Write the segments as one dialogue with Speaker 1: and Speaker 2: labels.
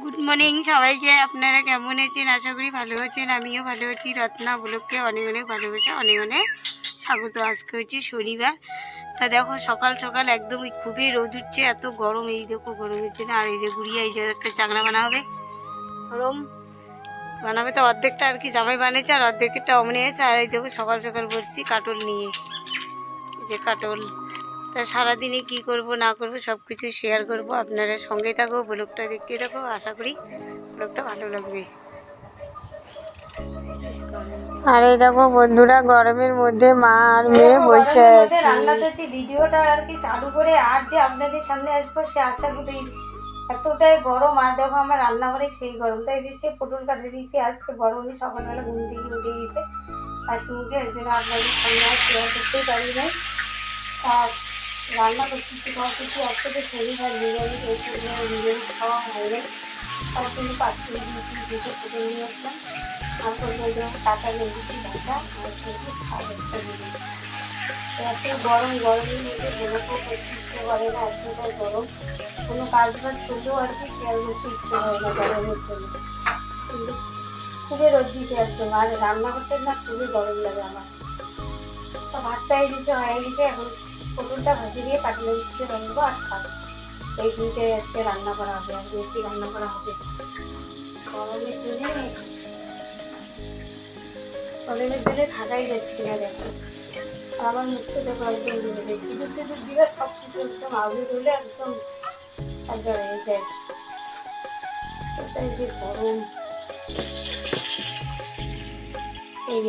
Speaker 1: Good morning সবাইকে। আপনারা কেমন আছেন? আশা করি ভালো আছেন। আমিও ভালো আছি। রত্না ব্লককে অনেক অনেক ভালোবাসা, অনেক অনেক স্বাগত। আজকে হচ্ছে শনিবার। তা দেখো, সকাল সকাল একদম খুবই রোদ উঠছে, এত গরম। এই দেখো গরম হচ্ছে না আর এই যে গুড়িয়া, এই যে একটা চাকরা বানা হবে গরম। বানাবে তো অর্ধেকটা আর কি। জামাই বানিয়েছে আর অর্ধেকটা অমনি আছে আর এই দেখো, সকাল সকাল বসছি কাটল নিয়ে। যে কাটল। তা সারাদিনে কি করব না করব সব কিছু শেয়ার করব। আপনারা সঙ্গে থাকো ব্লগটা দেখতে থাকো। আশা করি ব্লগটা ভালো লাগবে।
Speaker 2: আর এই দেখো বন্ধুরা গরমের মধ্যে মা আর মেয়ে বসে আছে।
Speaker 1: রান্না ভিডিওটা আর কি চালু করে আর যে আপনাদের সামনে আসব সে আশা করি এতটাই গরম। আর দেখো আমার রান্নাঘরে সেই গরম। তাই বেশি পটল কাটে দিয়েছি। আজকে গরমে সকালবেলা ঘুম থেকে উঠে গেছে হাসি মুখে ওই জন্য আপনাদের সামনে আর শেয়ার করতেই পারি নাই। আর রান্না করছি খাওয়া কিছু তো শনিবার বিরিয়ানি খেয়েছি বিরিয়ানি খাওয়া হয় নাই তার জন্য পাঁচ কেজি দিয়েছি দুটো পটল নিয়ে আসলাম। আর করব টাকা নিয়েছি টাকা, আর শুধু খাবারটা দিলাম এত গরম, গরমের মধ্যে বেরোতেও করতে ইচ্ছে করে না এতটাই গরম। কোনো কাজ বাজ করলেও আর কি খেয়াল করতে ইচ্ছে হয় না গরমের জন্য। কিন্তু খুবই রোদ দিচ্ছে একদম আর রান্না করতে না খুবই গরম লাগে আমার। তো ভাতটা এই দিতে হয়ে গেছে, এখন পটলটা ভেজে দিয়ে কাটলে দিতে রাখব আর খাব। এই দুইটাই আজকে রান্না করা হবে, আর বেশি রান্না করা হবে গরমের জন্য গরমের জন্য থাকাই যাচ্ছি না দেখো। আমার মুখটা দেখো একদম ঘুরে গেছে। দুধ দুধ দিলে সব কিছু একদম আউলে ধরলে একদম একদম হয়ে যায় ওটাই যে গরম। এই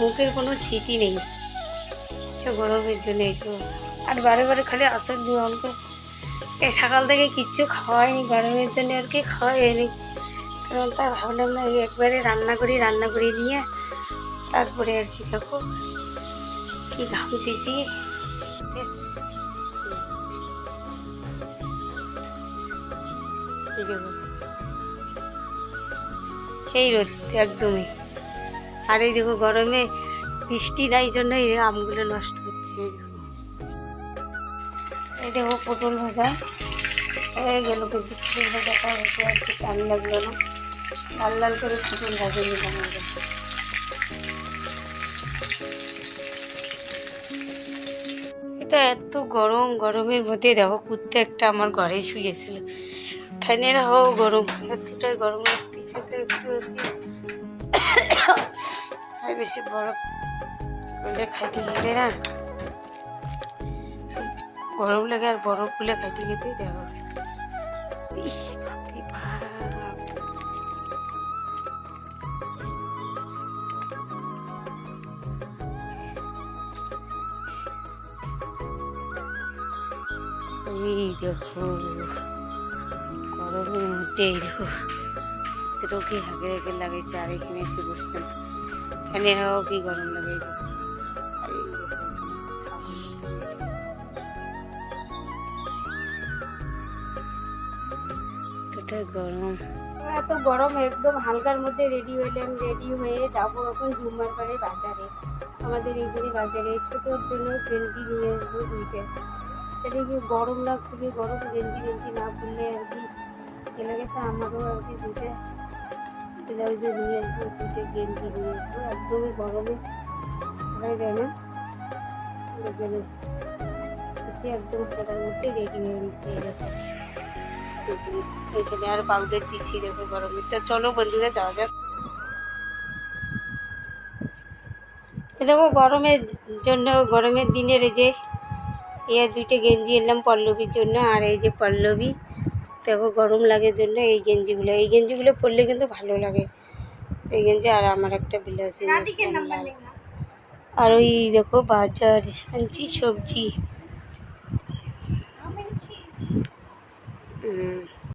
Speaker 1: মুখের কোনো স্মৃতি নেই। সে গরমের জন্য একটু আর বারে বারে খালি দিয়ে অনেকে এই সকাল থেকে কিচ্ছু খাওয়াইনি গরমের জন্য আর কি খাওয়াইনি। কারণ তা ভাবলাম না একবারে রান্না করি, রান্না করে নিয়ে তারপরে আর কি দেখো কি ঘামতেছি বেশ। সেই রোদ একদমই। আর এই দেখো গরমে বৃষ্টি নাই জন্য এই আমগুলো নষ্ট হচ্ছে। এই দেখো এই পটল ভাজা। হয়ে গেল পটল ভাজাটা হতে আর কি টাইম লাগল না। লাল লাল করে পটল ভাজে নিলাম আগে এটা এত গরম, গরমের মধ্যে দেখো কুত্তে একটা আমার ঘরে শুয়েছিল ফ্যানের হাওয়াও গরম, এতটাই গরম লাগতেছে তো একটু বেশি বরফ। গুলে খাইতে গেলে না। গরম লাগে আর বরফ গুলে খাইতে খেতে দেখো। এই দেখো গরমের মধ্যে এই দেখো, রোগী হাগে হাগে লাগাইছে, আর এখানে এসে বসলাম। হাওয়াও কি গরম লাগে। এতটাই গরম। এত গরম, একদম হালকার মধ্যে রেডি হইলাম রেডি হয়ে যাব এখন জুম্মার পাড়ে বাজারে। আমাদের এইখানে বাজারে ছোটোর জন্য গেঞ্জি নিয়ে আসব দুইটা। তাহলে কি গরম না খুবই গরম গেঞ্জি গেঞ্জি না পরলে আর কি। এলে গেছে আমারও আর কি দুইটা ব্লাউজে নিয়ে আসব দুটো গেঞ্জি নিয়ে আসব। একদমই গরমে পরা যায় না। একদম মধ্যে রেডি হয়ে গেছি এরকম এখানে আর পাউডার দিচ্ছি দেখো গরমে। তো চলো বন্ধুরা যাওয়া যাক। দেখো গরমের জন্য গরমের দিনের এই যে এই দুইটা গেঞ্জি এলাম পল্লবীর জন্য আর এই যে পল্লবী। দেখো গরম লাগে জন্য এই গেঞ্জিগুলো। এই গেঞ্জিগুলো পরলে কিন্তু ভালো লাগে। এই গেঞ্জি আর আমার একটা ব্লাউজ আর ওই দেখো বাজার আনছি সবজি। 嗯。